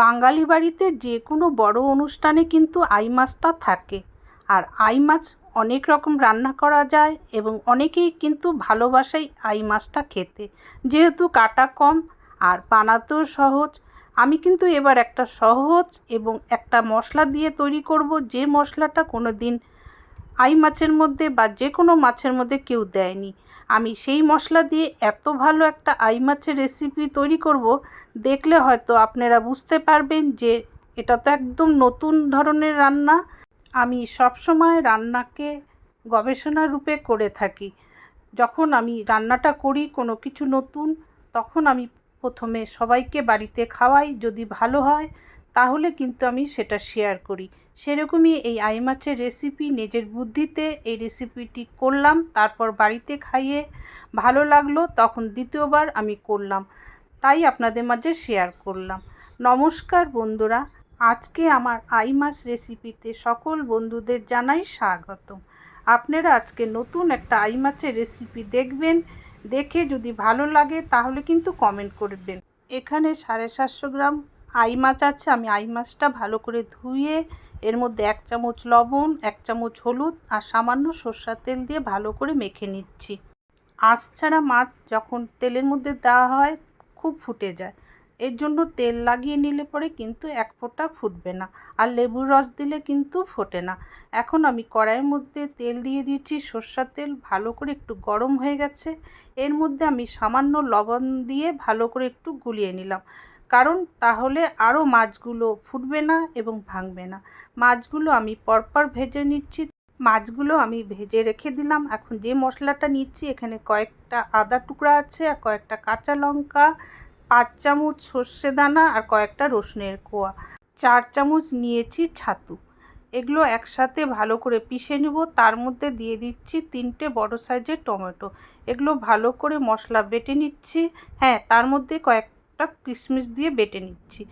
বাঙালি বাড়িতে যে কোনো বড় অনুষ্ঠানে কিন্তু আই মাছটা থাকে। আর আই মাছ অনেক রকম রান্না করা যায় এবং অনেকেই কিন্তু ভালোবাসাই আই মাছটা খেতে। যেহেতু কাটা কম আর বানাতেও সহজ, আমি কিন্তু এবার একটা সহজ এবং একটা মশলা দিয়ে তৈরি করব। যে মশলাটা কোনো দিন আই মাছের মধ্যে বা যে কোনো মাছের মধ্যে কেউ দেয়নি। আমি সেই মশলা দিয়ে এত ভালো একটা আই মাছের রেসিপি তৈরি করব, দেখলে হয়তো আপনারা বুঝতে পারবেন যে এটা তো একদম নতুন ধরনের রান্না। আমি সবসময় রান্নাকে গবেষণা রূপে করে থাকি। যখন আমি রান্নাটা করি কোনো কিছু নতুন, তখন আমি প্রথমে সবাইকে বাড়িতে খাওয়াই, যদি ভালো হয় তাহলে কিন্তু আমি সেটা শেয়ার করি। সেরকমই এই আই মাছের রেসিপি নিজের বুদ্ধিতে এই রেসিপিটি করলাম, তারপর বাড়িতে খাইয়ে ভালো লাগল, তখন দ্বিতীয়বার আমি করলাম। তাই আপনাদের মাঝে শেয়ার করলাম। নমস্কার বন্ধুরা, আজকে আমার আই মাছ রেসিপিতে সকল বন্ধুদের জানাই স্বাগত আপনারা আজকে নতুন একটা আই মাছের রেসিপি দেখবেন, দেখে যদি ভালো লাগে তাহলে কিন্তু কমেন্ট করবেন। এখানে সাড়ে সাতশো গ্রাম আই মাছ আছে, আমি আই মাছটা ভালো করে ধুয়ে এর মধ্যে এক চামচ লবণ, এক চামচ হলুদ আর সামান্য সর্ষার তেল দিয়ে ভালো করে মেখে নিচ্ছি। আঁশ ছাড়া মাছ যখন তেলের মধ্যে দেওয়া হয় খুব ফুটে যায়। এর জন্য তেল লাগিয়ে নিলে পরে কিন্তু এক ফোঁটা ফুটবে না আর লেবুর রস দিলে কিন্তু ফোটে না। এখন আমি কড়াইয়ের মধ্যে তেল দিয়ে দিয়েছি সর্ষার তেল, ভালো করে একটু গরম হয়ে গেছে। এর মধ্যে আমি সামান্য লবণ দিয়ে ভালো করে একটু গুলিয়ে নিলাম। কারণ তাহলে আরও মাছগুলো ফুটবে না এবং ভাঙবে না। মাছগুলো আমি পরপর ভেজে নিচ্ছি। মাছগুলো আমি ভেজে রেখে দিলাম। এখন যে মশলাটা নিচ্ছি, এখানে কয়েকটা আদা টুকরা আছে আর কয়েকটা কাঁচা লঙ্কা, পাঁচ চামচ সর্ষে দানা আর কয়েকটা রসুনের কোয়া। চার চামচ নিয়েছি ছাতু। এগুলো একসাথে ভালো করে পিষে নেব। তার মধ্যে দিয়ে দিচ্ছি তিনটে বড় সাইজের টমেটো। এগুলো ভালো করে মশলা বেটে নিচ্ছি। হ্যাঁ তার মধ্যে কয়েকটা কিশমিশ দিয়ে বেটে নিচ্ছি।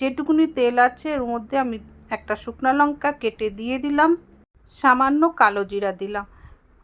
যেটুকুনি তেল আছে এর মধ্যে আমি একটা শুকনো লঙ্কা কেটে দিয়ে দিলাম। সামান্য কালো জিরা দিলাম।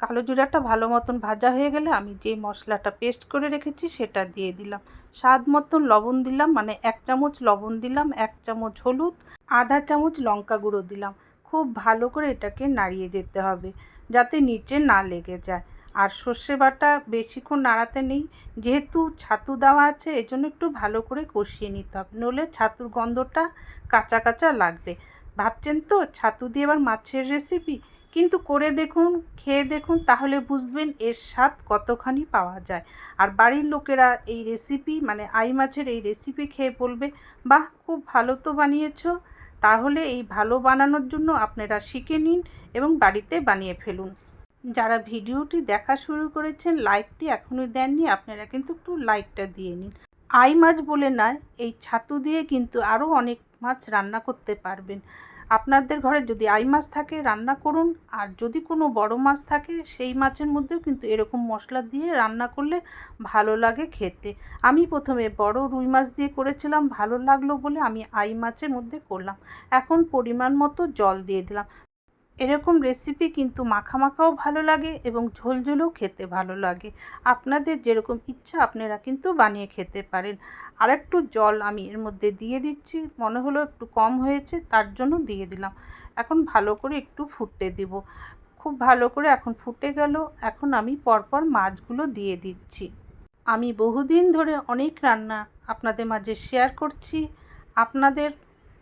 কালো জিরাটা ভালো মতন ভাজা হয়ে গেলে আমি যে মশলাটা পেস্ট করে রেখেছি সেটা দিয়ে দিলাম। স্বাদ মতন লবণ দিলাম মানে এক চামচ লবণ দিলাম, এক চামচ হলুদ, আধা চামচ লঙ্কা গুঁড়ো দিলাম। খুব ভালো করে এটাকে নাড়িয়ে যেতে হবে, যাতে নিচে না লেগে যায়। আর সর্ষে বাটা বেশিক্ষণ নাড়াতে নেই। যেহেতু ছাতু দেওয়া আছে, এজন্য একটু ভালো করে কষিয়ে নিতে হবে। নলে ছাতুর গন্ধটা কাঁচা কাঁচা লাগবে। ভাবছেন তো, ছাতু দিয়ে এবার মাছের রেসিপি কিন্তু করে দেখুন, খেয়ে দেখুন, তাহলে বুঝবেন এর স্বাদ কতখানি পাওয়া যায়। আর বাড়ির লোকেরা এই রেসিপি মানে আই মাছের এই রেসিপি খেয়ে বলবে, বাহ, খুব ভালো তো বানিয়েছো। তাহলে এই ভালো বানানোর জন্য আপনারা শিখে নিন এবং বাড়িতে বানিয়ে ফেলুন। যারা ভিডিওটি দেখা শুরু করেছেন, লাইকটি এখনই দেননি, আপনারা কিন্তু একটু লাইকটা দিয়ে নিন। আই মাছ বলে নয় এই ছাতু দিয়ে কিন্তু আরও অনেক মাছ রান্না করতে পারবেন। আপনাদের ঘরে যদি আই মাছ থাকে, রান্না করুন, আর যদি কোনো বড় মাছ থাকে, সেই মাছের মধ্যেও কিন্তু এরকম মশলা দিয়ে রান্না করলে ভালো লাগে খেতে। আমি প্রথমে বড় রুই মাছ দিয়ে করেছিলাম, ভালো লাগল বলে আমি আই মাছের মধ্যে করলাম। এখন পরিমাণ মতো জল দিয়ে দিলাম। এরকম রেসিপি কিন্তু মাখা মাখাও ভালো লাগে এবং ঝোল ঝোলও খেতে ভালো লাগে। আপনাদের যেরকম ইচ্ছা আপনারা কিন্তু বানিয়ে খেতে পারেন। আর একটু জল আমি এর মধ্যে দিয়ে দিচ্ছি, মনে হলো একটু কম হয়েছে, তার জন্য দিয়ে দিলাম। এখন ভালো করে একটু ফুটতে দিব। খুব ভালো করে এখন ফুটে গেল, এখন আমি পরপর মাছগুলো দিয়ে দিচ্ছি। আমি বহুদিন ধরে অনেক রান্না আপনাদের মাঝে শেয়ার করছি। আপনাদের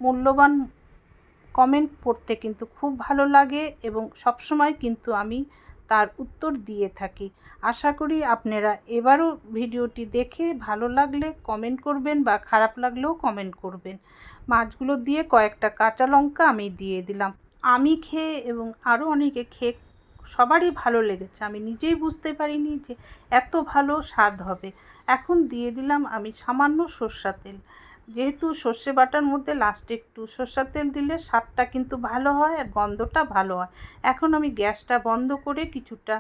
মূল্যবান কমেন্ট পড়তে কিন্তু খুব ভালো লাগে এবং সবসময় কিন্তু আমি তার উত্তর দিয়ে থাকি। আশা করি আপনারা এবারও ভিডিওটি দেখে ভালো লাগলে কমেন্ট করবেন বা খারাপ লাগলেও কমেন্ট করবেন। মাছগুলো দিয়ে কয়েকটা কাঁচা লঙ্কা আমি দিয়ে দিলাম। আমি খেয়ে এবং আরও অনেকে খেয়ে সবারই ভালো লেগেছে। আমি নিজেই বুঝতে পারিনি যে এত ভালো স্বাদ হবে। এখন দিয়ে দিলাম আমি সামান্য সর্ষা তেল। যেহেতু সর্ষে বাটার মধ্যে লাস্টে একটু সর্ষার তেল দিলে স্বাদটা কিন্তু ভালো হয় আর গন্ধটা ভালো হয়। এখন আমি গ্যাসটা বন্ধ করে কিছুটা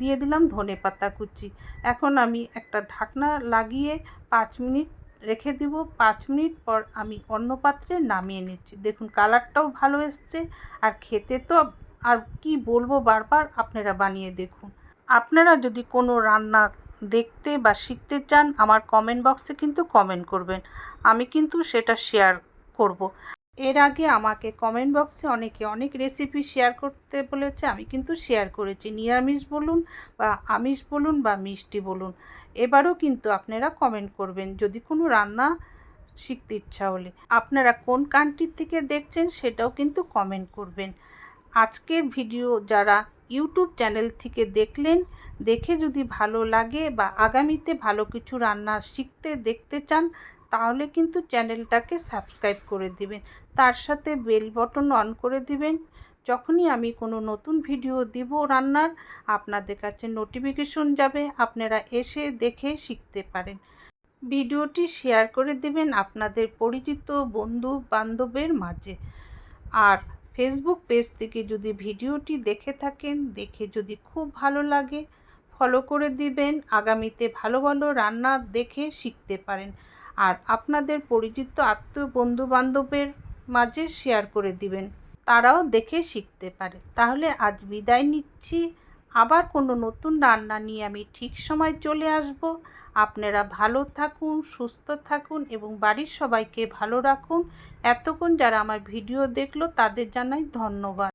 দিয়ে দিলাম ধনে পাতা কুচি। এখন আমি একটা ঢাকনা লাগিয়ে পাঁচ মিনিট রেখে দিব। পাঁচ মিনিট পর আমি অন্য পাত্রে নামিয়ে নিচ্ছি। দেখুন কালারটাও ভালো এসছে আর খেতে তো আর কি বলব বারবার, আপনারা বানিয়ে দেখুন। আপনারা যদি কোনো রান্না দেখতে বা শিখতে চান, আমার কমেন্ট বক্সে কিন্তু কমেন্ট করবেন। আমি কিন্তু সেটা শেয়ার করব। এর আগে আমাকে কমেন্ট বক্সে অনেকে অনেক রেসিপি শেয়ার করতে বলেছে, আমি কিন্তু শেয়ার করেছি। নিরামিষ বলুন বা আমিষ বলুন বা মিষ্টি বলুন, এবারও কিন্তু আপনারা কমেন্ট করবেন যদি কোনো রান্না শিখতে ইচ্ছা হলে। আপনারা কোন কান্ট্রি থেকে দেখছেন সেটাও কিন্তু কমেন্ট করবেন। আজকের ভিডিও যারা ইউটিউব চ্যানেল থেকে দেখলেন, দেখে যদি ভালো লাগে বা আগামীতে ভালো কিছু রান্না শিখতে দেখতে চান, তাহলে কিন্তু চ্যানেলটাকে সাবস্ক্রাইব করে দিবেন। তার সাথে বেল বটন অন করে দিবেন। যখনই আমি কোনো নতুন ভিডিও দিব রান্নার, আপনাদের কাছে নোটিফিকেশন যাবে, আপনারা এসে দেখে শিখতে পারেন। ভিডিওটি শেয়ার করে দিবেন আপনাদের পরিচিত বন্ধু বান্ধবের মাঝে। আর ফেসবুক পেজ থেকে যদি ভিডিওটি দেখে থাকেন, দেখে যদি খুব ভালো লাগে ফলো করে দিবেন। আগামীতে ভালো ভালো রান্না দেখে শিখতে পারেন। আর আপনাদের পরিচিত আত্মীয় বন্ধু বান্ধবের মাঝে শেয়ার করে দিবেন। তারাও দেখে শিখতে পারে। তাহলে আজ বিদায় নিচ্ছি। আবার কোনো নতুন রান্না নিয়ে আমি ঠিক সময় চলে আসব। আপনারা ভালো থাকুন, সুস্থ থাকুন এবং বাড়ির সবাইকে ভালো রাখুন। এতক্ষণ যারা আমার ভিডিও দেখল তাদের জানাই ধন্যবাদ।